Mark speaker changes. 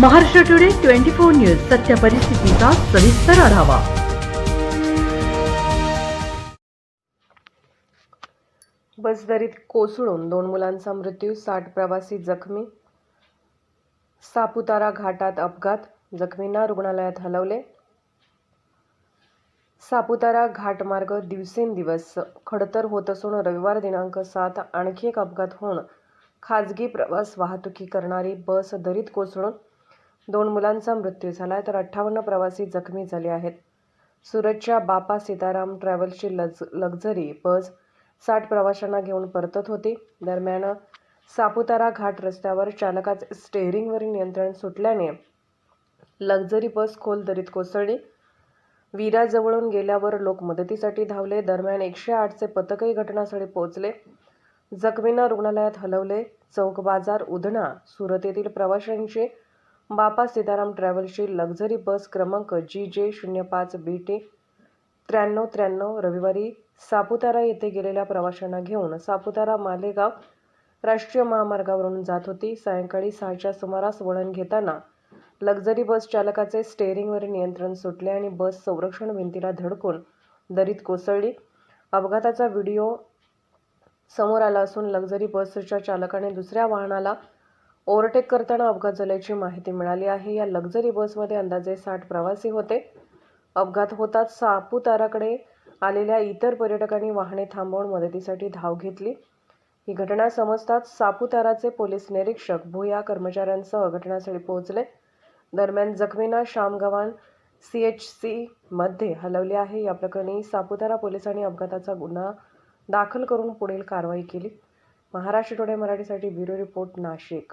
Speaker 1: Maharashtra today twenty four news सत्य परिस्थितीचा सविस्तर आढावा.
Speaker 2: बसदरीत कोसळून दोन मुलांचा मृत्यू साठ प्रवासी जखमी. सापुतारा घाटात अपघात जखमींना रुग्णालयात हलवले. सापुतारा घाटमार्ग दिवसेंदिवस खडतर होत असून रविवार दिनांक सात आणखी एक अपघात होऊन खाजगी प्रवास वाहतुकी करणारी बस दरीत कोसळून दोन मुलांचा मृत्यू झाला आहे तर अठ्ठावन्न प्रवासी जखमी झाले आहेत. सुरतच्या बापा सीताराम ट्रॅव्हल्सची लक्झ लक्झरी बस साठ प्रवाशांना घेऊन परतत होती. दरम्यान सापुतारा घाट रस्त्यावर चालकाचे स्टेअरिंगवरील नियंत्रण सुटल्याने लक्झरी बस खोल दरीत कोसळली. विराजवळून गेल्यावर लोक मदतीसाठी धावले. दरम्यान एकशे आठचे पथकही घटनास्थळी पोहोचले. जखमींना रुग्णालयात हलवले. चौक बाजार उधना सुरत येथील प्रवाशांची बापा सीताराम ट्रॅव्हल्सची लक्झरी बस क्रमांक जी जे शून्य पाच बी टी त्र्याण्णव त्र्याण्णव रविवारी सापुतारा येथे गेलेल्या प्रवाशांना घेऊन सापुतारा मालेगाव राष्ट्रीय महामार्गावरून जात होती. सायंकाळी सहाच्या सुमारास वळण घेताना लक्झरी बस चालकाचे स्टेअरिंगवरील नियंत्रण सुटले आणि बस संरक्षण भिंतीला धडकून दरीत कोसळली. अपघाताचा व्हिडिओ समोर आला असून लक्झरी बसच्या चालकाने दुसऱ्या वाहनाला ओव्हरटेक करताना अपघात झाल्याची माहिती मिळाली आहे. या लक्झरी बसमध्ये अंदाजे साठ प्रवासी होते. अपघात होताच सापुताराकडे आलेल्या इतर पर्यटकांनी वाहने थांबवून मदतीसाठी धाव घेतली. ही घटना समजताच सापुताराचे पोलीस निरीक्षक भुया कर्मचाऱ्यांसह घटनास्थळी पोहोचले. दरम्यान जखमींना शामगव्हाण सी एच सी मध्ये हलवले आहे. या प्रकरणी सापुतारा पोलिसांनी अपघाताचा गुन्हा दाखल करून पुढील कारवाई केली. महाराष्ट्र टुडे मराठीसाठी ब्युरो रिपोर्ट नाशिक.